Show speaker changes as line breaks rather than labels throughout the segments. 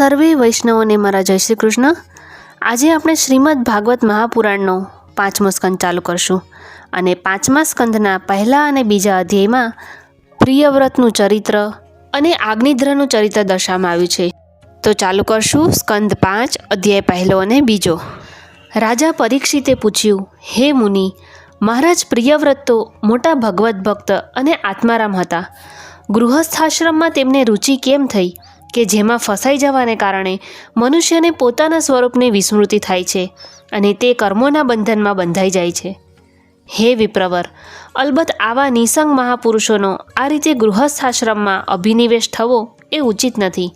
સર્વે વૈષ્ણવોને મારા જય શ્રી કૃષ્ણ. આજે આપણે શ્રીમદ ભાગવત મહાપુરાણનો પાંચમો સ્કંદ ચાલુ કરશું અને પાંચમા સ્કંદના પહેલા અને બીજા અધ્યાયમાં પ્રિયવ્રતનું ચરિત્ર અને આગ્નિધ્રનું ચરિત્ર દર્શાવવામાં આવ્યું છે. તો ચાલુ કરશું સ્કંદ પાંચ, અધ્યાય પહેલો અને બીજો. રાજા પરીક્ષિતે પૂછ્યું, હે મુનિ, મહારાજ પ્રિયવ્રત તો મોટા ભગવત ભક્ત અને આત્મારામ હતા. ગૃહસ્થાશ્રમમાં તેમને રુચિ કેમ થઈ? કે જેમાં ફસાઈ જવાને કારણે મનુષ્યને પોતાના સ્વરૂપની વિસ્મૃતિ થાય છે અને તે કર્મોના બંધનમાં બંધાઈ જાય છે. હે વિપ્રવર, અલબત્ત આવા નિસંગ મહાપુરુષોનો આ રીતે ગૃહસ્થાશ્રમમાં અભિનિવેશ થવો એ ઉચિત નથી.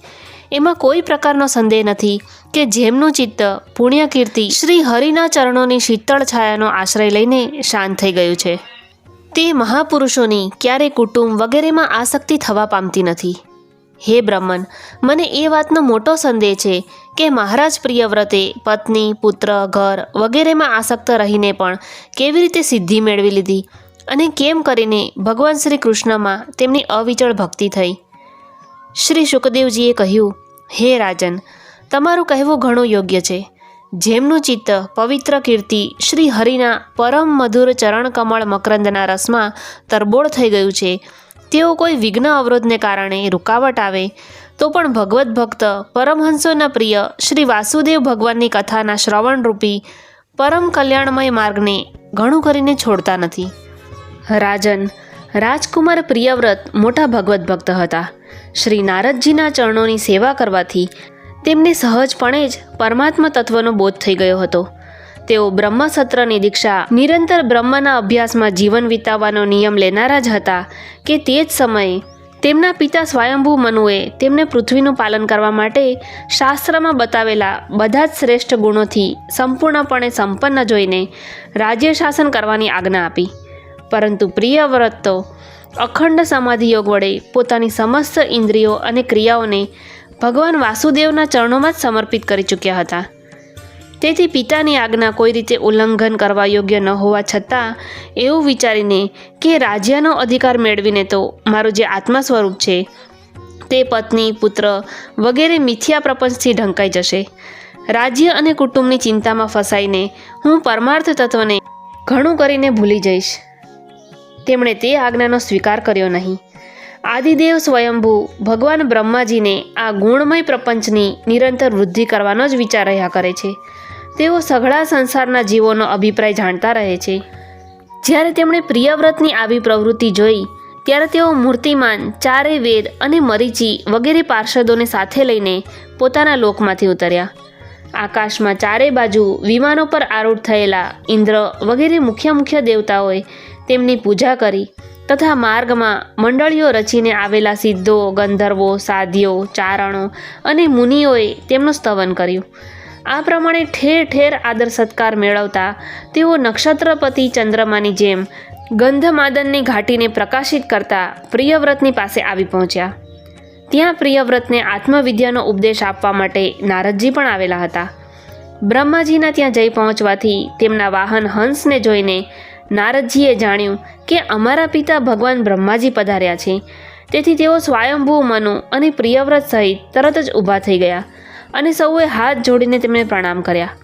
એમાં કોઈ પ્રકારનો સંદેહ નથી કે જેમનું ચિત્ત પુણ્યકીર્તિ શ્રી હરિના ચરણોની શીતળ છાયાનો આશ્રય લઈને શાંત થઈ ગયું છે. તે મહાપુરુષોની ક્યારે કુટુંબ વગેરેમાં આસક્તિ થવા પામતી નથી. હે બ્રહ્મન, મને એ વાતનો મોટો સંદેહ છે કે મહારાજ પ્રિયવ્રતે પત્ની, પુત્ર, ઘર વગેરેમાં આસક્ત રહીને પણ કેવી રીતે સિદ્ધિ મેળવી લીધી અને કેમ કરીને ભગવાન શ્રી કૃષ્ણમાં તેમની અવિચળ ભક્તિ થઈ? શ્રી શુકદેવજીએ કહ્યું, હે રાજન, તમારું કહેવું ઘણું યોગ્ય છે. જેમનું ચિત્ત પવિત્ર કીર્તિ શ્રી હરિના પરમ મધુર ચરણ કમળ મકરંદના રસમાં તરબોળ થઈ ગયું છે તેઓ કોઈ વિઘ્ન અવરોધને કારણે રૂકાવટ આવે, તો પણ ભગવત ભક્ત, પરમહંસોના પ્રિય શ્રી વાસુદેવ ભગવાનની કથાના શ્રવણરૂપી પરમ કલ્યાણમય માર્ગને ઘણું કરીને છોડતા નથી. રાજન, રાજકુમાર પ્રિયવ્રત મોટા ભગવત ભક્ત હતા. શ્રી નારદજીના ચરણોની સેવા કરવાથી તેમને સહજપણે જ પરમાત્મા તત્વનો બોધ થઈ ગયો હતો. તેઓ બ્રહ્મસત્રની દીક્ષા, નિરંતર બ્રહ્મના અભ્યાસમાં જીવન વિતાવવાનો નિયમ લેનારા જ હતા કે તે જ સમયે તેમના પિતા સ્વયંભૂ મનુએ તેમને પૃથ્વીનું પાલન કરવા માટે શાસ્ત્રમાં બતાવેલા બધા જ શ્રેષ્ઠ ગુણોથી સંપૂર્ણપણે સંપન્ન જોઈને રાજ્ય શાસન કરવાની આજ્ઞા આપી. પરંતુ પ્રિયવ્રત તો અખંડ સમાધિ યોગ વડે પોતાની સમસ્ત ઇન્દ્રિયો અને ક્રિયાઓને ભગવાન વાસુદેવના ચરણોમાં જ સમર્પિત કરી ચૂક્યા હતા. તેથી પિતાની આજ્ઞા કોઈ રીતે ઉલ્લંઘન કરવા યોગ્ય ન હોવા છતાં એવું વિચારીને કે રાજ્યનો અધિકાર મેળવીને તો મારું જે આત્મા સ્વરૂપ છે, તે પત્ની, પુત્ર વગેરે મિથ્યા પ્રપંચથી ઢંકાઈ જશે. રાજ્ય અને કુટુંબની ચિંતામાં ફસાઈને હું પરમાર્થ તત્વને ઘણું કરીને ભૂલી જઈશ. તેમણે તે આજ્ઞાનો સ્વીકાર કર્યો નહીં. આદિદેવ સ્વયંભૂ ભગવાન બ્રહ્માજીને આ ગુણમય પ્રપંચની નિરંતર વૃદ્ધિ કરવાનો જ વિચાર રહ્યા કરે છે. તેઓ સઘળા સંસારના જીવોનો અભિપ્રાય જાણતા રહે છે. જ્યારે તેમણે પ્રિયવ્રતની આવી પ્રવૃત્તિ જોઈ, ત્યારે તેઓ મૂર્તિમાન, ચારે વેદ અને મરીચી વગેરે પાર્ષદોને સાથે લઈને પોતાના લોકમાંથી ઉતર્યા. આકાશમાં ચારે બાજુ વિમાનો પર આરૂઢ થયેલા ઇન્દ્ર વગેરે મુખ્ય મુખ્ય દેવતાઓએ તેમની પૂજા કરી તથા માર્ગમાં મંડળીઓ રચીને આવેલા સિદ્ધો, ગંધર્વો, સાધ્યો, ચારણો અને મુનિઓએ તેમનું સ્તવન કર્યું. આ પ્રમાણે ઠેર ઠેર આદર સત્કાર મેળવતા તેઓ નક્ષત્રપતિ ચંદ્રમાની જેમ ગંધમાદનની ઘાટીને પ્રકાશિત કરતા પ્રિયવ્રતની પાસે આવી પહોંચ્યા. ત્યાં પ્રિયવ્રતને આત્મવિદ્યાનો ઉપદેશ આપવા માટે નારદજી પણ આવેલા હતા. બ્રહ્માજીના ત્યાં જઈ પહોંચવાથી તેમના વાહન હંસને જોઈને નારદજીએ જાણ્યું કે અમારા પિતા ભગવાન બ્રહ્માજી પધાર્યા છે. તેથી તેઓ સ્વયંભૂ મનુ અને પ્રિયવ્રત સહિત તરત જ ઊભા થઈ ગયા. અને સૌએ હાથ જોડીને તેમને પ્રણામ કર્યા.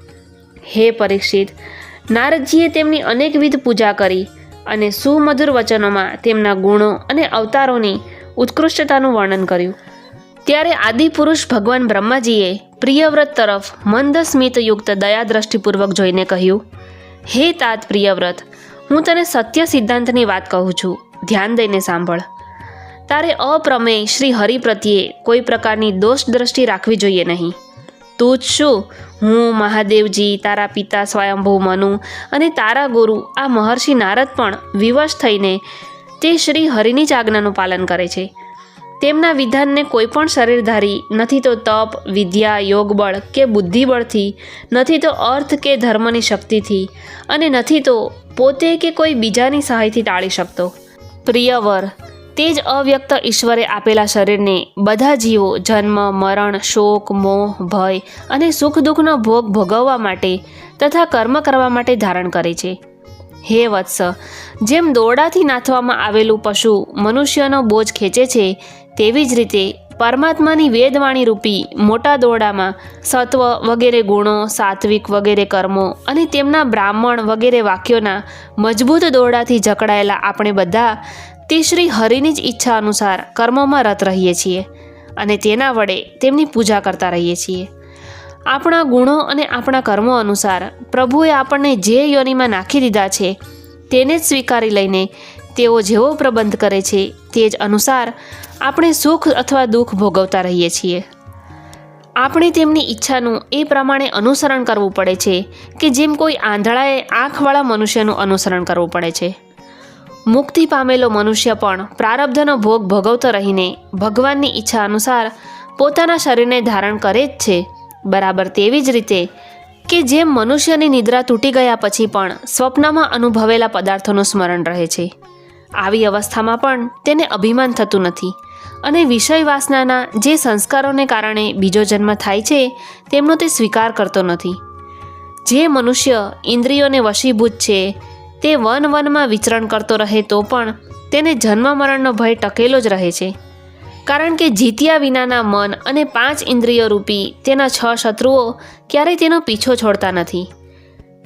હે પરીક્ષિત, નારદજીએ તેમની અનેકવિધ પૂજા કરી અને સુમધુર વચનોમાં તેમના ગુણો અને અવતારોની ઉત્કૃષ્ટતાનું વર્ણન કર્યું. ત્યારે આદિપુરુષ ભગવાન બ્રહ્માજીએ પ્રિયવ્રત તરફ મંદ સ્મિતયુક્ત દયા દ્રષ્ટિપૂર્વક જોઈને કહ્યું, હે તાત પ્રિયવ્રત હું તને સત્ય સિદ્ધાંતની વાત કહું છું. ધ્યાન દઈને સાંભળ. તારે અપ્રમેય શ્રી હરિ પ્રત્યે કોઈ પ્રકારની દોષ દ્રષ્ટિ રાખવી જોઈએ નહીં. તું જ શું હું, મહાદેવજી, તારા પિતા સ્વયંભૂ મનુ અને તારા ગુરુ, આ મહર્ષિ નારદ પણ વિવશ થઈને તે શ્રી હરિની જ આજ્ઞાનું પાલન કરે છે. તેમના વિધાનને કોઈ પણ શરીરધારી, નથી તો તપ, વિદ્યા, યોગબળ કે બુદ્ધિબળથી, નથી તો અર્થ કે ધર્મની શક્તિથી અને નથી તો પોતે કે કોઈ બીજાની સહાયથી ટાળી શકતો. પ્રિયવર તે જ અવ્યક્ત ઈશ્વરે આપેલા શરીરને બધા જીવો જન્મ, મરણ, શોક, મોહ, ભય અને સુખ દુઃખનો ભોગ ભોગવવા માટે તથા કર્મ કરવા માટે ધારણ કરે છે. હે વત્સ, જેમ દોરડાથી નાથવામાં આવેલું પશુ મનુષ્યનો બોજ ખેંચે છે, તેવી જ રીતે પરમાત્માની વેદવાણી રૂપી મોટા દોરડામાં સત્વ વગેરે ગુણો, સાત્વિક વગેરે કર્મો અને તેમના બ્રાહ્મણ વગેરે વાક્યોના મજબૂત દોરડાથી જકડાયેલા આપણે બધા તે શ્રી હરિની જ ઈચ્છા અનુસાર કર્મોમાં રત રહીએ છીએ અને તેના વડે તેમની પૂજા કરતા રહીએ છીએ. આપણા ગુણો અને આપણા કર્મો અનુસાર પ્રભુએ આપણને જે યોનિમાં નાખી દીધા છે, તેને જ સ્વીકારી લઈને તેઓ જેવો પ્રબંધ કરે છે, તે જ અનુસાર આપણે સુખ અથવા દુઃખ ભોગવતા રહીએ છીએ. આપણે તેમની ઈચ્છાનું એ પ્રમાણે અનુસરણ કરવું પડે છે કે જેમ કોઈ આંધળાએ આંખવાળા મનુષ્યનું અનુસરણ કરવું પડે છે. મુક્તિ પામેલો મનુષ્ય પણ પ્રારબ્ધનો ભોગ ભોગવતો રહીને ભગવાનની ઈચ્છા અનુસાર પોતાના શરીરને ધારણ કરે જ છે. બરાબર તેવી જ રીતે કે જેમ મનુષ્યની નિદ્રા તૂટી ગયા પછી પણ સ્વપ્નમાં અનુભવેલા પદાર્થોનું સ્મરણ રહે છે. આવી અવસ્થામાં પણ તેને અભિમાન થતું નથી અને વિષય વાસનાના જે સંસ્કારોને કારણે બીજો જન્મ થાય છે, તેમનો તે સ્વીકાર કરતો નથી. જે મનુષ્ય ઇન્દ્રિયોને વશીભૂત છે તે વન વનમાં વિચરણ કરતો રહે તો પણ તેને જન્મ મરણનો ભય ટકેલો જ રહે છે. કારણ કે જીત્યા વિનાના મન અને પાંચ ઇન્દ્રિયો રૂપી તેના છ શત્રુઓ ક્યારેય તેનો પીછો છોડતા નથી.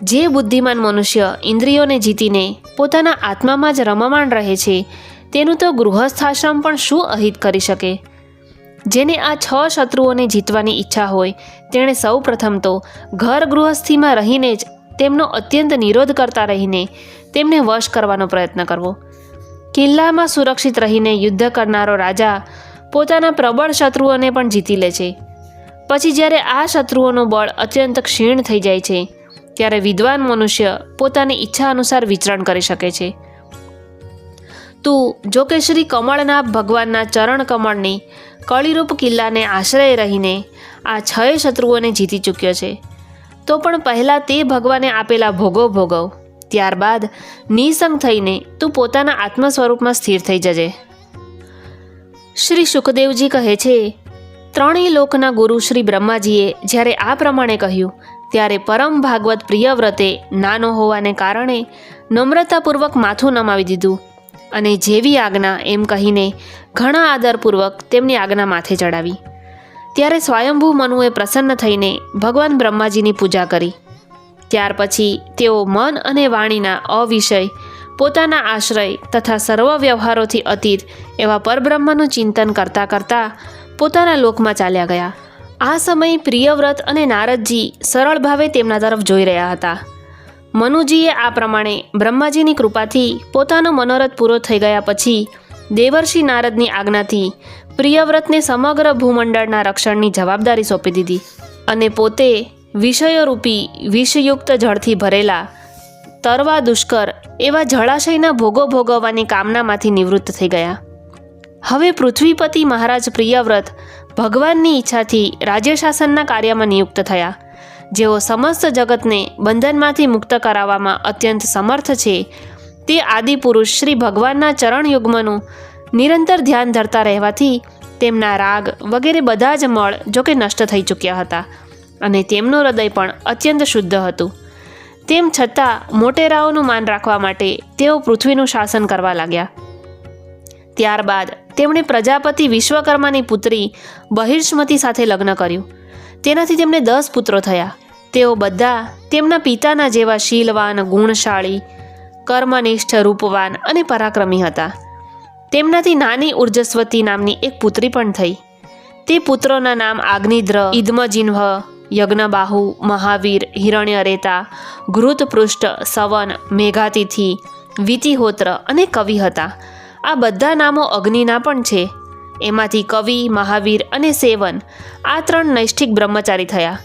જે બુદ્ધિમાન મનુષ્ય ઇન્દ્રિયોને જીતીને પોતાના આત્મામાં જ રમમાણ રહે છે, તેનું તો ગૃહસ્થાશ્રમ પણ શું અહિત કરી શકે? જેને આ છ શત્રુઓને જીતવાની ઈચ્છા હોય, તેણે સૌ પ્રથમ તો ઘર ગૃહસ્થીમાં રહીને જ તેમનો અત્યંત નિરોધ કરતા રહીને તેમને વશ કરવાનો પ્રયત્ન કરવો. કિલ્લામાં સુરક્ષિત રહીને યુદ્ધ કરનારો રાજા પોતાના પ્રબળ શત્રુઓને પણ જીતી લે છે. પછી જ્યારે આ શત્રુઓનું બળ અત્યંત ક્ષીણ થઈ જાય છે, ત્યારે વિદ્વાન મનુષ્ય પોતાની ઈચ્છા અનુસાર વિચરણ કરી શકે છે. તું જો કે શ્રી કમળનાથ ભગવાનના ચરણ કમળની કળીરૂપ કિલ્લાને આશ્રય રહીને આ છય શત્રુઓને જીતી ચૂક્યો છે. તો પણ પહેલાં તે ભગવાને આપેલા ભોગો ભોગવ. ત્યારબાદ નિસંગ થઈને તું પોતાના આત્મ સ્વરૂપમાં સ્થિર થઈ જજે. શ્રી સુખદેવજી કહે છે, ત્રણેય લોકના ગુરુ શ્રી બ્રહ્માજીએ જ્યારે આ પ્રમાણે કહ્યું, ત્યારે પરમ ભાગવત પ્રિયવ્રતે નાનો હોવાને કારણે નમ્રતાપૂર્વક માથું નમાવી દીધું અને જેવી આજ્ઞા એમ કહીને ઘણા આદરપૂર્વક તેમની આજ્ઞા માથે ચડાવી. ત્યારે સ્વયંભૂ મનુએ પ્રસન્ન થઈને ભગવાન બ્રહ્માજીની પૂજા કરી. ત્યાર પછી તેઓ મન અને વાણીના અવિષય, પોતાના આશ્રય તથા સર્વ વ્યવહારોથી અતીત એવા પરબ્રહ્મનું ચિંતન કરતાં કરતાં પોતાના લોકમાં ચાલ્યા ગયા. આ સમયે પ્રિયવ્રત અને નારદજી સરળ ભાવે તેમના તરફ જોઈ રહ્યા હતા. મનુજીએ આ પ્રમાણે બ્રહ્માજીની કૃપાથી પોતાનો મનોરથ પૂરો થઈ ગયા પછી દેવર્ષિ નારદની આજ્ઞાથી પ્રિયવ્રતને સમગ્ર ભૂમંડળના રક્ષણની જવાબદારી સોંપી દીધી અને પોતે વિષયોરૂપી વિષયુક્ત જળથી ભરેલા તરવા દુષ્કર એવા જળાશયના ભોગો ભોગવવાની કામનામાંથી નિવૃત્ત થઈ ગયા. હવે પૃથ્વીપતિ મહારાજ પ્રિયવ્રત ભગવાનની ઈચ્છાથી રાજ્ય શાસનના કાર્યમાં નિયુક્ત થયા. જેઓ સમસ્ત જગતને બંધનમાંથી મુક્ત કરાવવામાં અત્યંત સમર્થ છે તે આદિપુરુષ શ્રી ભગવાનના ચરણ યુગ્મનું નિરંતર ધ્યાન ધરતા રહેવાથી તેમના રાગ વગેરે બધા જ મળ જોકે નષ્ટ થઈ ચૂક્યા હતા અને તેમનું હૃદય પણ અત્યંત શુદ્ધ હતું. તેમ છતાં મોટેરાઓનું માન રાખવા માટે તેઓ પૃથ્વીનું શાસન કરવા લાગ્યા. ત્યારબાદ તેમણે પ્રજાપતિ વિશ્વકર્માની પુત્રી બહિર્ષ્મતી સાથે લગ્ન કર્યું. તેનાથી તેમને દસ પુત્રો થયા. તેઓ બધા તેમના પિતાના જેવા શીલવાન, ગુણશાળી કર્મનિષ્ઠ રૂપવાન અને પરાક્રમી હતા. તેમનાથી નાની ઉર્જસ્વતી નામની એક પુત્રી પણ થઈ. તે પુત્રોના નામ આગ્નિદ્ર, ઇદ્મજિન્હ, યજ્ઞબાહુ, મહાવીર, હિરણ્યરેતા, ઘૃતપૃષ્ઠ, સવન, મેઘાતિથિ, વિતિહોત્ર અને કવિ હતા. આ બધા નામો અગ્નિના પણ છે. એમાંથી કવિ, મહાવીર અને સેવન આ ત્રણ નૈષ્ઠિક બ્રહ્મચારી થયા.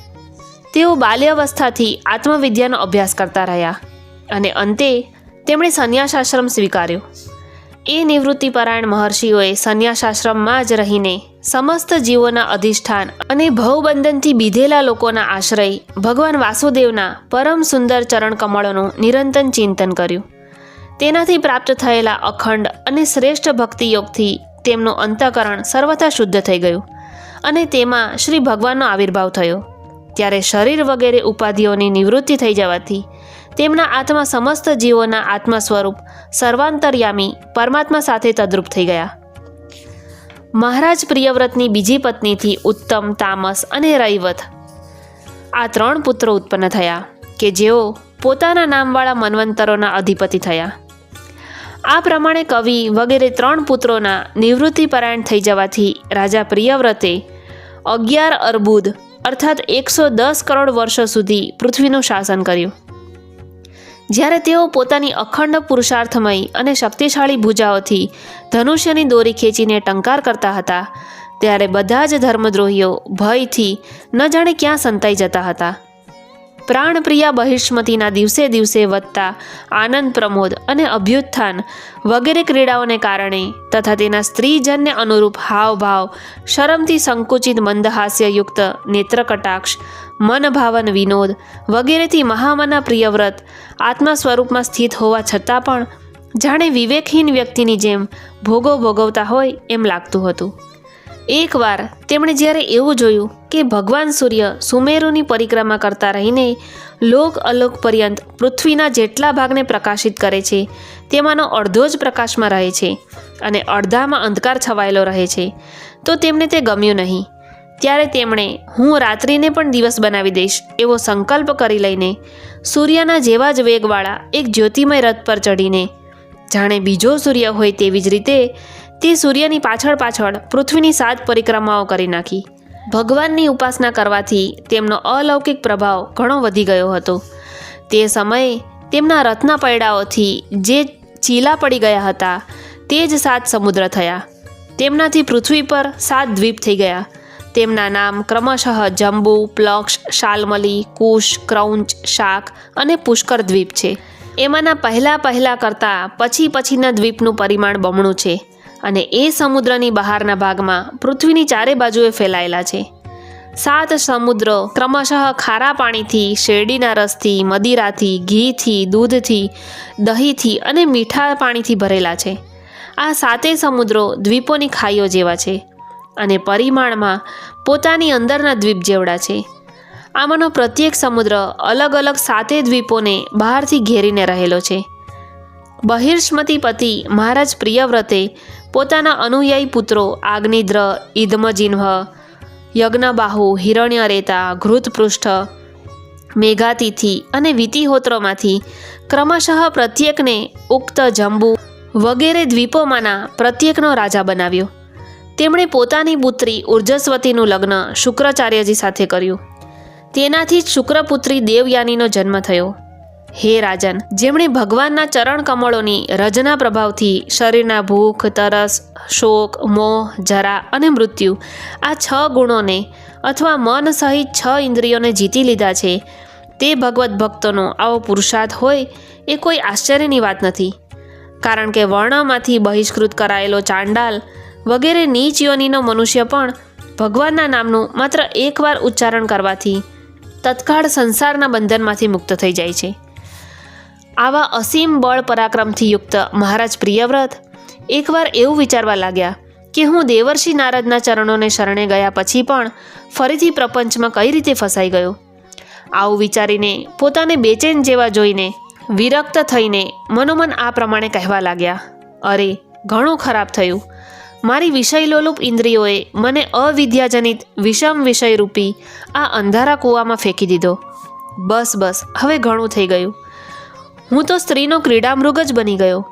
તેઓ બાલ્યાવસ્થાથી આત્મવિદ્યાનો અભ્યાસ કરતા રહ્યા અને અંતે તેમણે સંન્યાસાશ્રમ સ્વીકાર્યો. એ નિવૃત્તિપરાયણ મહર્ષિઓએ સંન્યાસાશ્રમમાં જ રહીને સમસ્ત જીવોના અધિષ્ઠાન અને ભવબંધનથી બીધેલા લોકોના આશ્રય ભગવાન વાસુદેવના પરમ સુંદર ચરણ કમળોનું નિરંતર ચિંતન કર્યું. તેનાથી પ્રાપ્ત થયેલા અખંડ અને શ્રેષ્ઠ ભક્તિયોગથી તેમનું અંતઃકરણ સર્વથા શુદ્ધ થઈ ગયું અને તેમાં શ્રી ભગવાનનો આવિર્ભાવ થયો. ત્યારે શરીર વગેરે ઉપાધિઓની નિવૃત્તિ થઈ જવાથી તેમના આત્મા સમસ્ત જીવોના આત્મા સ્વરૂપ, સર્વાંતર્યામી, પરમાત્મા સાથે તદ્રુપ થઈ ગયા. મહારાજ પ્રિયવ્રતની બીજી પત્નીથી ઉત્તમ, તામસ અને રૈવત. આ ત્રણ પુત્રો ઉત્પન્ન થયા, કે જેઓ પોતાના નામવાળા મન્વંતરોના અધિપતિ થયા. આ પ્રમાણે કવિ વગેરે ત્રણ પુત્રોના નિવૃત્તિપરાયણ થઈ જવાથી રાજા પ્રિયવ્રતે અગિયાર અર્બુદ, અર્થાત એકસો દસ કરોડ વર્ષો સુધી પૃથ્વીનું શાસન કર્યું. જ્યારે તેઓ પોતાની અખંડ પુરુષાર્થમય અને શક્તિશાળી ભુજાઓથી ધનુષ્યની દોરી ખેંચીને ટંકાર કરતા હતા, ત્યારે બધા જ ધર્મદ્રોહીઓ ભયથી ન જાણે ક્યાં સંતાઈ જતા હતા. પ્રાણપ્રિયા બહિષ્મતીના દિવસે દિવસે વધતા આનંદ પ્રમોદ અને અભ્યુત્થાન વગેરે ક્રીડાઓને કારણે તથા તેના સ્ત્રીજનને અનુરૂપ હાવભાવ શરમથી સંકુચિત મંદહાસ્યયુક્ત મનભાવન વિનોદ વગેરેથી મહામના પ્રિયવ્રત આત્મા સ્વરૂપમાં સ્થિત હોવા છતાં પણ જાણે વિવેકહીન વ્યક્તિની જેમ ભોગો ભોગવતા હોય એમ લાગતું હતું. એકવાર તેમણે જ્યારે એવું જોયું કે ભગવાન સૂર્ય સુમેરુની પરિક્રમા કરતા રહીને લોક અલોક પર્યંત પૃથ્વીના જેટલા ભાગને પ્રકાશિત કરે છે, તેમાંનો અડધો જ પ્રકાશમાં રહે છે અને અડધામાં અંધકાર છવાયેલો રહે છે, તો તેમને તે ગમ્યું નહીં. ત્યારે તેમણે, હું રાત્રિને પણ દિવસ બનાવી દઈશ, એવો સંકલ્પ કરી લઈને સૂર્યના જેવા જ વેગવાળા એક જ્યોતિમય રથ પર ચડીને જાણે બીજો સૂર્ય હોય તેવી જ રીતે તે સૂર્યની પાછળ પાછળ પૃથ્વીની સાત પરિક્રમાઓ કરી નાખી. ભગવાનની ઉપાસના કરવાથી તેમનો અલૌકિક પ્રભાવ ઘણો વધી ગયો હતો. તે સમયે તેમના રથના પૈડાઓથી જે ચીલા પડી ગયા હતા તે જ સાત સમુદ્ર થયા. તેમનાથી પૃથ્વી પર સાત દ્વીપ થઈ ગયા. તેમના નામ ક્રમશઃ જંબુ, પ્લક્ષ, શાલમલી, કુશ, ક્રૌંચ, શાક અને પુષ્કર દ્વીપ છે. એમાંના પહેલા પહેલા કરતાં પછી પછીના દ્વીપનું પરિમાણ બમણું છે અને એ સમુદ્રની બહારના ભાગમાં પૃથ્વીની ચારે બાજુએ ફેલાયેલા છે. સાત સમુદ્ર ક્રમશઃ ખારા પાણીથી, શેરડીના રસથી, મદિરાથી, ઘીથી, દૂધથી, દહીંથી અને મીઠા પાણીથી ભરેલા છે. આ સાતેય સમુદ્રો દ્વીપોની ખાઈઓ જેવા છે. અને પરિમાણમાં પોતાની અંદરના દ્વીપ જેવડા છે. આમાંનો પ્રત્યેક સમુદ્ર અલગ અલગ સાતે દ્વીપોને બહારથી ઘેરીને રહેલો છે. બહિર્ષ્મતી પતિ મહારાજ પ્રિયવ્રતે પોતાના અનુયાયી પુત્રો આગ્નિદ્ર, ઇદમજિન્હ, યજ્ઞબાહુ, હિરણ્યરેતા, ઘૃતપૃષ્ઠ, મેઘાતિથિ અને વિતિહોત્રોમાંથી ક્રમશઃ પ્રત્યેકને ઉક્ત જંબુ વગેરે દ્વીપોમાંના પ્રત્યેકનો રાજા બનાવ્યો. તેમણે પોતાની પુત્રી ઉર્જસ્વતીનું લગ્ન શુક્રાચાર્યજી સાથે કર્યું. તેનાથી જ શુક્રપુત્રી દેવયાનીનો જન્મ થયો. હે રાજન, જેમણે ભગવાનના ચરણ કમળોની રજના પ્રભાવથી શરીરના ભૂખ, તરસ, શોક, મોહ, જરા અને મૃત્યુ આ છ ગુણોને અથવા મન સહિત છ ઇન્દ્રિયોને જીતી લીધા છે. તે ભગવત ભક્તોનો આવો પુરુષાર્થ હોય એ કોઈ આશ્ચર્યની વાત નથી. કારણ કે વર્ણમાંથી બહિષ્કૃત કરાયેલો ચાંડાલ વગેરે નીચ યોનિનો મનુષ્ય પણ ભગવાનના નામનું માત્ર એકવાર ઉચ્ચારણ કરવાથી તત્કાળ સંસારના બંધનમાંથી મુક્ત થઈ જાય છે. આવા અસીમ બળ પરાક્રમથી યુક્ત મહારાજ પ્રિયવ્રત એકવાર એવું વિચારવા લાગ્યા કે હું દેવર્ષિ નારદના ચરણોને શરણે ગયા પછી પણ ફરીથી પ્રપંચમાં કઈ રીતે ફસાઈ ગયો? આવું વિચારીને પોતાને બેચેન જેવા જોઈને વિરક્ત થઈને મનોમન આ પ્રમાણે કહેવા લાગ્યા, અરે, ઘણું ખરાબ થયું. મારી વિષયલોલુપ ઇન્દ્રિયોએ મને અવિદ્યાજનિત વિષમ વિષયરૂપી આ અંધારા કૂવામાં ફેંકી દીધો. બસ બસ, હવે ઘણું થઈ ગયું. હું તો સ્ત્રીનો ક્રીડામૃગ જ બની ગયો.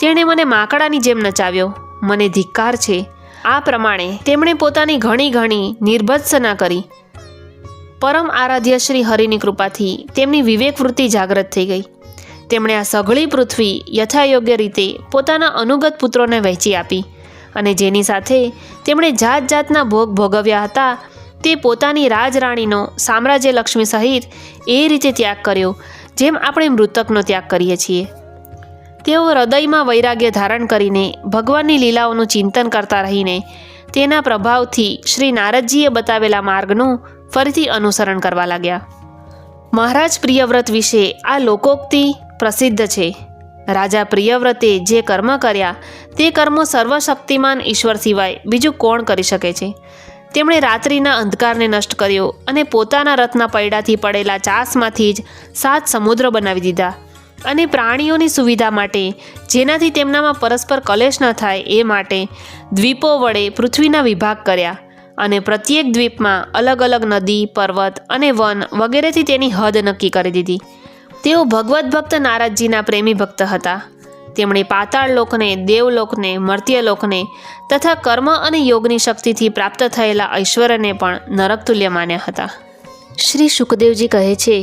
તેણે મને માકડાની જેમ નચાવ્યો. મને ધિક્કાર છે. આ પ્રમાણે તેમણે પોતાની ઘણી ઘણી નિર્ભત્સના કરી. પરમ આરાધ્ય શ્રી હરિની કૃપાથી તેમની વિવેક વૃત્તિ જાગૃત થઈ ગઈ. તેમણે આ સઘળી પૃથ્વી યથાયોગ્ય રીતે પોતાના અનુગત પુત્રોને વહેંચી આપી. અને જેની સાથે તેમણે જાત જાતના ભોગ ભોગવ્યા હતા, તે પોતાની રાજરાણીનો સામ્રાજ્ય લક્ષ્મી સહિત એ રીતે ત્યાગ કર્યો, જેમ આપણે મૃતકનો ત્યાગ કરીએ છીએ. તેઓ હૃદયમાં વૈરાગ્ય ધારણ કરીને ભગવાનની લીલાઓનું ચિંતન કરતા રહીને તેના પ્રભાવથી શ્રી નારદજીએ બતાવેલા માર્ગનું ફરીથી અનુસરણ કરવા લાગ્યા. મહારાજ પ્રિયવ્રત વિશે આ લોકોક્તિ પ્રસિદ્ધ છે. રાજા પ્રિયવ્રતે જે કર્મ કર્યા, તે કર્મો સર્વશક્તિમાન ઈશ્વર સિવાય બીજું કોણ કરી શકે છે? તેમણે રાત્રિના અંધકારને નષ્ટ કર્યો અને પોતાના રથના પૈડાથી પડેલા ચાસમાંથી જ સાત સમુદ્ર બનાવી દીધા. અને પ્રાણીઓની સુવિધા માટે, જેનાથી તેમનામાં પરસ્પર કલેશ ન થાય, એ માટે દ્વીપો વડે પૃથ્વીના વિભાગ કર્યા. અને પ્રત્યેક દ્વીપમાં અલગ અલગ નદી, પર્વત અને વન વગેરેથી તેની હદ નક્કી કરી દીધી. તેઓ ભગવદ્ ભક્ત નારદજીના પ્રેમી ભક્ત હતા. તેમણે પાતાળ લોકને દેવલોકને મર્ત્યલોકને તથા કર્મ અને યોગની શક્તિથી પ્રાપ્ત થયેલા ઐશ્વર્યને પણ નરકતુલ્ય માન્યા હતા. શ્રી સુખદેવજી કહે છે,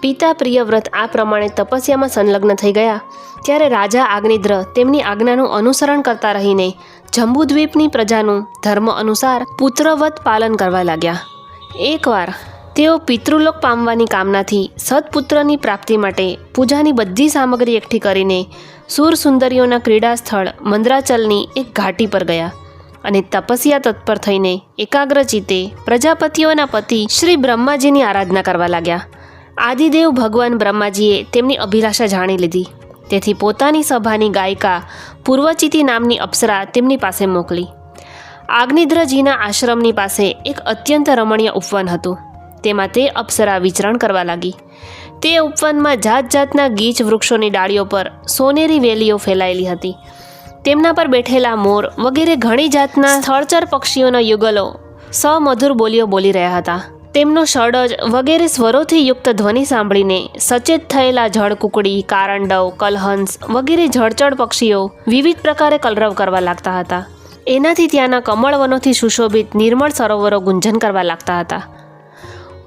પિતા પ્રિયવ્રત આ પ્રમાણે તપસ્યામાં સંલગ્ન થઈ ગયા. ત્યારે રાજા આગ્નિદ્ર તેમની આજ્ઞાનું અનુસરણ કરતા રહીને જંબુદ્વીપની પ્રજાનું ધર્મ અનુસાર પુત્રવત પાલન કરવા લાગ્યા. એકવાર તેઓ પિતૃલોક પામવાની કામનાથી સત્પુત્રની પ્રાપ્તિ માટે પૂજાની બધી સામગ્રી એકઠી કરીને સુર સુંદરીઓના ક્રીડા સ્થળ મંદ્રાચલની એક ઘાટી પર ગયા અને તપસ્યા તત્પર થઈને એકાગ્ર ચિત્તે પ્રજાપતિઓના પતિ શ્રી બ્રહ્માજીની આરાધના કરવા લાગ્યા. આદિદેવ ભગવાન બ્રહ્માજીએ તેમની અભિલાષા જાણી લીધી. તેથી પોતાની સભાની ગાયિકા પૂર્વચિતિ નામની અપ્સરા તેમની પાસે મોકલી. આગ્નિદ્રજીના આશ્રમની પાસે એક અત્યંત રમણીય ઉપવન હતું. તેમાં તે અપ્સરા વિચરણ કરવા લાગી. તે ઉપવનમાં જાત જાતના ગીચ વૃક્ષોની ડાળીઓ પર સોનેરી વેલીઓ ફેલાયેલી હતી. તેમના પર બેઠેલા મોર વગેરે ઘણી જાતના સ્થળચર પક્ષીઓના યુગલો સમધુર બોલીઓ બોલી રહ્યા હતા. તેમનો ષડજ વગેરે સ્વરોથી યુક્ત ધ્વનિ સાંભળીને સચેત થયેલા જળકુકડી કારંડવ, કલહંસ વગેરે જળચળ પક્ષીઓ વિવિધ પ્રકારે કલરવ કરવા લાગતા હતા. એનાથી ત્યાંના કમળવનોથી સુશોભિત નિર્મળ સરોવરો ગુંજન કરવા લાગતા હતા.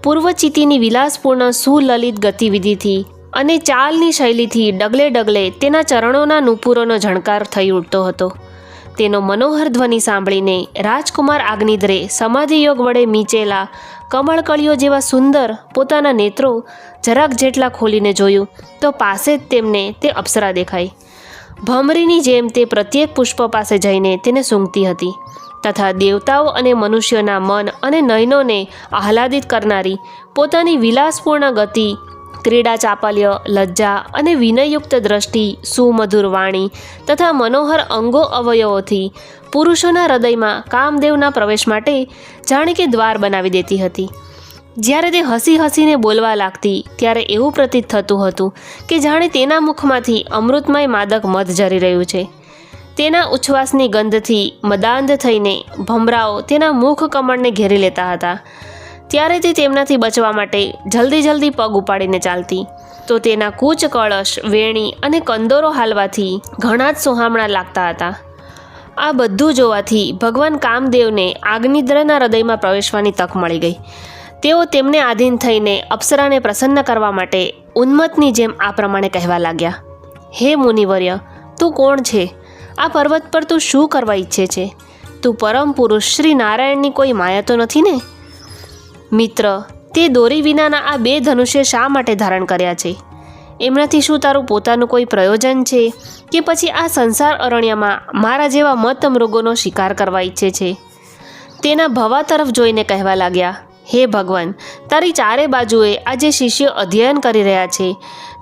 પૂર્વચિતીની વિલાસપૂર્ણ સુલલિત ગતિવિધિથી અને ચાલની શૈલીથી ડગલે ડગલે તેના ચરણોના નુપુરોનો ઝણકાર થઈ ઉઠતો હતો. તેનો મનોહર ધ્વનિ સાંભળીને રાજકુમાર આગ્નિદ્રે સમાધિયોગ વડે મીચેલા કમળકળીઓ જેવા સુંદર પોતાના નેત્રો જરાક જેટલા ખોલીને જોયું તો પાસે જ તેમને તે અપ્સરા દેખાઈ. ભમરીની જેમ તે પ્રત્યેક પુષ્પ પાસે જઈને તેને સૂંઘતી હતી. તથા દેવતાઓ અને મનુષ્યોના મન અને નયનોને આહલાદિત કરનારી પોતાની વિલાસપૂર્ણ ગતિ, ક્રીડા ચાપલ્ય, લજ્જા અને વિનયયુક્ત દ્રષ્ટિ, સુમધુર વાણી તથા મનોહર અંગો અવયવોથી પુરુષોના હૃદયમાં કામદેવના પ્રવેશ માટે જાણે કે દ્વાર બનાવી દેતી હતી. જ્યારે તે હસી હસીને બોલવા લાગતી, ત્યારે એવું પ્રતીત થતું હતું કે જાણે તેના મુખમાંથી અમૃતમય માદક મધ જરી રહ્યું છે. તેના ઉચ્છ્વાસની ગંધથી મદાંધ થઈને ભમરાઓ તેના મુખ કમળને ઘેરી લેતા હતા. ત્યારે તે તેમનાથી બચવા માટે જલ્દી જલ્દી પગ ઉપાડીને ચાલતી. તો તેના કૂચ કળશ, વેણી અને કંદોરો હાલવાથી ઘણા જ સોહામણા લાગતા હતા. આ બધું જોવાથી ભગવાન કામદેવને આગ્નિદ્રના હૃદયમાં પ્રવેશવાની તક મળી ગઈ. તેઓ તેમને આધીન થઈને અપ્સરાને પ્રસન્ન કરવા માટે ઉન્મતની જેમ આ પ્રમાણે કહેવા લાગ્યા. હે મુનિવર્ય, તું કોણ છે? આ પર્વત પર તું શું કરવા ઈચ્છે છે? તું પરમ પુરુષ શ્રી નારાયણની કોઈ માયા તો નથી ને? મિત્ર, તે દોરી વિનાના આ બે ધનુષ્ય શા માટે ધારણ કર્યા છે? એમનાથી શું તારું પોતાનું કોઈ પ્રયોજન છે કે પછી આ સંસાર અરણ્યમાં મારા જેવા મત મૃગોનો શિકાર કરવા ઈચ્છે છે? તેના ભવા તરફ જોઈને કહેવા લાગ્યા, હે ભગવાન, તારી ચારે બાજુએ આ જે શિષ્ય અધ્યયન કરી રહ્યા છે.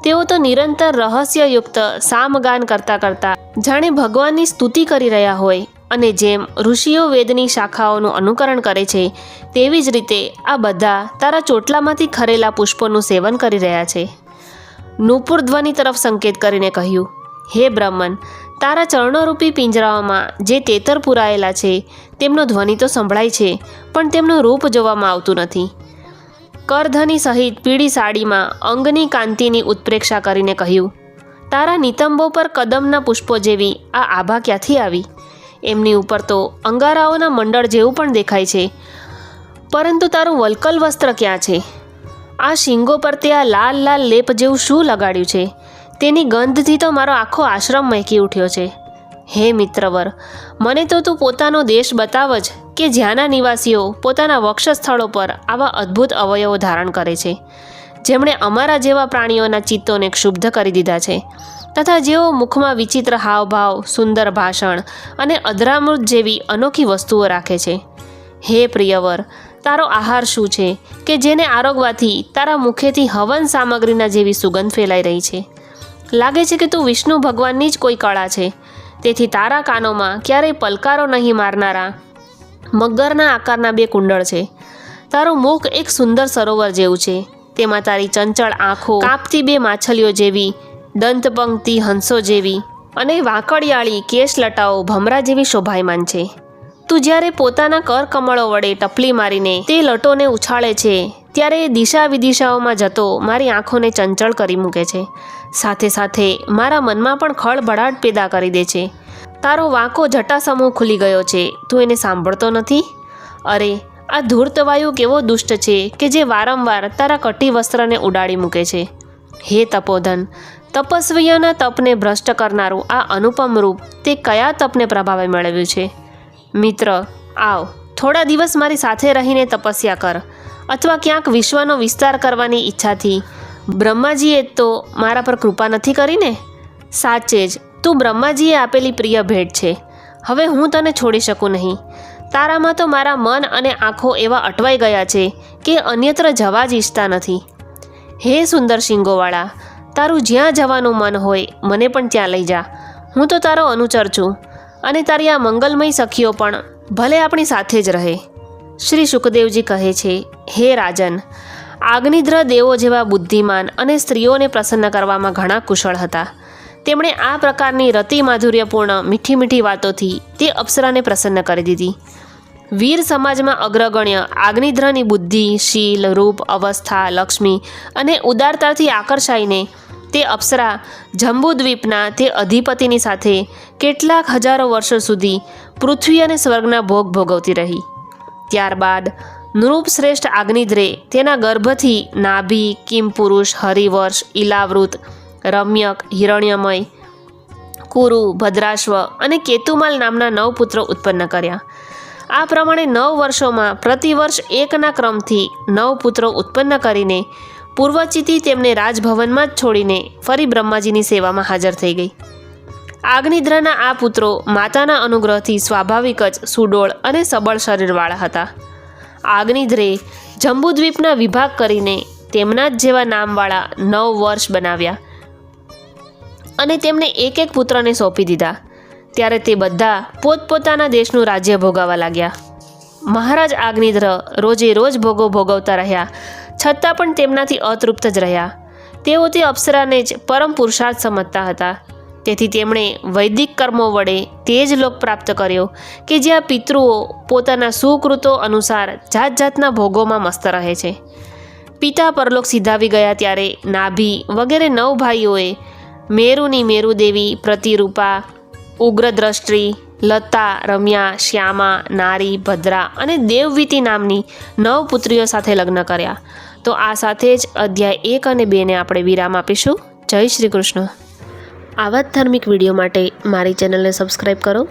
તેઓ તો નિરંતર રહસ્યયુક્ત, સામગાન કરતાં કરતાં જાણે ભગવાનની સ્તુતિ કરી રહ્યા હોય અને જેમ ઋષિઓ વેદની શાખાઓનું અનુકરણ કરે છે, તેવી જ રીતે આ બધા તારા ચોટલામાંથી ખરેલા પુષ્પોનું સેવન કરી રહ્યા છે. નુપુર ધ્વનિ તરફ સંકેત કરીને કહ્યું, હે બ્રહ્મન, તારા ચરણોરૂપી પિંજરાઓમાં જે તેતર પુરાયેલા છે, તેમનો ધ્વનિ તો સંભળાય છે, પણ તેમનું રૂપ જોવામાં આવતું નથી. કરધની સહિત પીળી સાડીમાં અંગની કાંતિની ઉત્પ્રેક્ષા કરીને કહ્યું, તારા નિતંબો પર કદમના પુષ્પો જેવી આ આભા ક્યાંથી આવી? એમની ઉપર તો અંગારાઓના મંડળ જેવું પણ દેખાય છે. પરંતુ તારું વલકલ વસ્ત્ર ક્યાં છે? આ શીંગો પર તે આ લાલ લાલ લેપ જેવું શું લગાડ્યું છે? તેની ગંધથી તો મારો આખો આશ્રમ મહેકી ઉઠ્યો છે. હે મિત્રવર, મને તો તું પોતાનો દેશ બતાવ જ કે જ્યાંના નિવાસીઓ પોતાના વક્ષસ્થળો પર આવા અદ્ભુત અવયવો ધારણ કરે છે. જેમણે અમારા જેવા પ્રાણીઓના ચિત્તોને ક્ષુબ્ધ કરી દીધા છે. તથા જેઓ મુખમાં વિચિત્ર હાવભાવ, સુંદર ભાષણ અને અધરામૃત જેવી અનોખી વસ્તુઓ રાખે છે. હે પ્રિયવર, તારો આહાર શું છે કે જેને આરોગવાથી તારા મુખેથી હવન સામગ્રીના જેવી સુગંધ ફેલાઈ રહી છે? લાગે છે કે તું વિષ્ણુ ભગવાનની જ કોઈ કળા છે. તેથી તારા કાનોમાં ક્યારેય પલકારો નહીં મારનારા. મગરના આકારના બે કુંડળ છે. તારું મુખ એક સુંદર સરોવર જેવું છે. તેમાં તારી ચંચળ આંખો કાપતી બે માછલીઓ જેવી, દંતપંક્તિ હંસો જેવી અને વાંકડિયાળી કેશ લટાઓ ભમરા જેવી શોભાયમાન છે. તું જ્યારે પોતાના કર કમળો વડે ટપલી મારીને તે લટોને ઉછાળે છે, ત્યારે દિશા વિદિશાઓમાં જતો મારી આંખોને ચંચળ કરી મૂકે છે. સાથે સાથે મારા મનમાં પણ ખળભળાટ પેદા કરી દે છે. તારો વાંકો જટાસમૂહ ખુલી ગયો છે, તું એને સાંભળતો નથી? અરે, આ ધૂર્તવાયુ કેવો દુષ્ટ છે કે જે વારંવાર તારા કટી વસ્ત્રને ઉડાડી મૂકે છે. હે તપોધન તપસ્વીઓના તપને ભ્રષ્ટ કરનારું આ અનુપમ રૂપ તે કયા તપને પ્રભાવે મેળવ્યું છે? મિત્ર, આવ. થોડા દિવસ મારી સાથે રહીને તપસ્યા કર. અથવા ક્યાંક વિશ્વનો વિસ્તાર કરવાની ઈચ્છાથી. બ્રહ્માજીએ તો મારા પર કૃપા નથી કરીને? સાચે જ. તું બ્રહ્માજીએ આપેલી પ્રિય ભેટ છે. હવે હું તને છોડી શકું નહીં. તારામાં તો મારા મન અને આંખો એવા અટવાઈ ગયા છે કે અન્યત્ર જવા જ ઈચ્છતા નથી. હે સુંદર શિંગોવાળા, તારું જ્યાં જવાનું મન હોય, મને પણ ત્યાં લઈ જા. હું તો તારો અનુચર છું. અને તારી આ મંગલમય સખીઓ પણ ભલે આપણી સાથે જ રહે. શ્રી સુખદેવજી કહે છે, હે રાજન, આગ્નિદ્ર દેવો જેવા બુદ્ધિમાન અને સ્ત્રીઓને પ્રસન્ન કરવામાં ઘણા કુશળ હતા. તેમણે આ પ્રકારની રતિ માધુર્યપૂર્ણ મીઠી મીઠી વાતોથી તે અપ્સરાને પ્રસન્ન કરી દીધી. વીર સમાજમાં અગ્રગણ્ય આગ્નિદ્રની બુદ્ધિ, શીલ, રૂપ, અવસ્થા, લક્ષ્મી અને ઉદારતાથી આકર્ષાઈને તે અપ્સરા જંબુદ્વીપના તે અધિપતિની સાથે કેટલાક હજારો વર્ષો સુધી પૃથ્વી અને સ્વર્ગના ભોગ ભોગવતી રહી. ત્યારબાદ નૃપ શ્રેષ્ઠ આગ્નિદ્રે તેના ગર્ભથી નાભી, કિમપુરુષ, હરિવર્ષ ઇલાવૃત રમ્યક, હિરણ્યમય, કુરુ, ભદ્રાશ્વ અને કેતુમાલ નામના નવ પુત્રો ઉત્પન્ન કર્યા. આ પ્રમાણે નવ વર્ષોમાં પ્રતિવર્ષ એકના ક્રમથી નવ પુત્રો ઉત્પન્ન કરીને પૂર્વચિતિ તેમને રાજભવનમાં જ છોડીને ફરી બ્રહ્માજીની સેવામાં હાજર થઈ ગઈ. આગ્નિદ્રાના આ પુત્રો માતાના અનુગ્રહથી સ્વાભાવિક જ સુડોળ અને સબળ શરીરવાળા હતા. આગ્નિદ્રે જંબુદ્વીપના વિભાગ કરીને તેમના જ જેવા નામવાળા નવ વર્ષ બનાવ્યા અને તેમને એક એક પુત્રને સોંપી દીધા. ત્યારે તે બધા પોતપોતાના દેશનું રાજ્ય ભોગાવા લાગ્યા. મહારાજ આગ્નિદ્ર રોજે રોજ ભોગો ભોગવતા રહ્યા છતાં પણ તેમનાથી અતૃપ્ત જ રહ્યા. તેઓ તે અપ્સરાને જ પરમ પુરુષાર્થ સમજતા હતા. તેથી તેમણે વૈદિક કર્મો વડે તે જ લોક પ્રાપ્ત કર્યો કે જ્યાં પિતૃઓ પોતાના સુકૃતો અનુસાર જાત જાતના ભોગોમાં મસ્ત રહે છે. પિતા પરલોક સિધાવી ગયા ત્યારે નાભી વગેરે નવ ભાઈઓએ મેરુની મેરુદેવી, પ્રતિરૂપા, ઉગ્રદ્રષ્ટિ, લતા, રમ્યા, શ્યામા, નારી, ભદ્રા અને દેવવીતી નામની નવ પુત્રીઓ સાથે લગ્ન કર્યા. તો આ સાથે જ અધ્યાય એક અને બેને આપણે વિરામ આપીશું. જય શ્રી કૃષ્ણ. આવા જ ધાર્મિક વીડિયો માટે મારી ચેનલને સબસ્ક્રાઈબ કરો.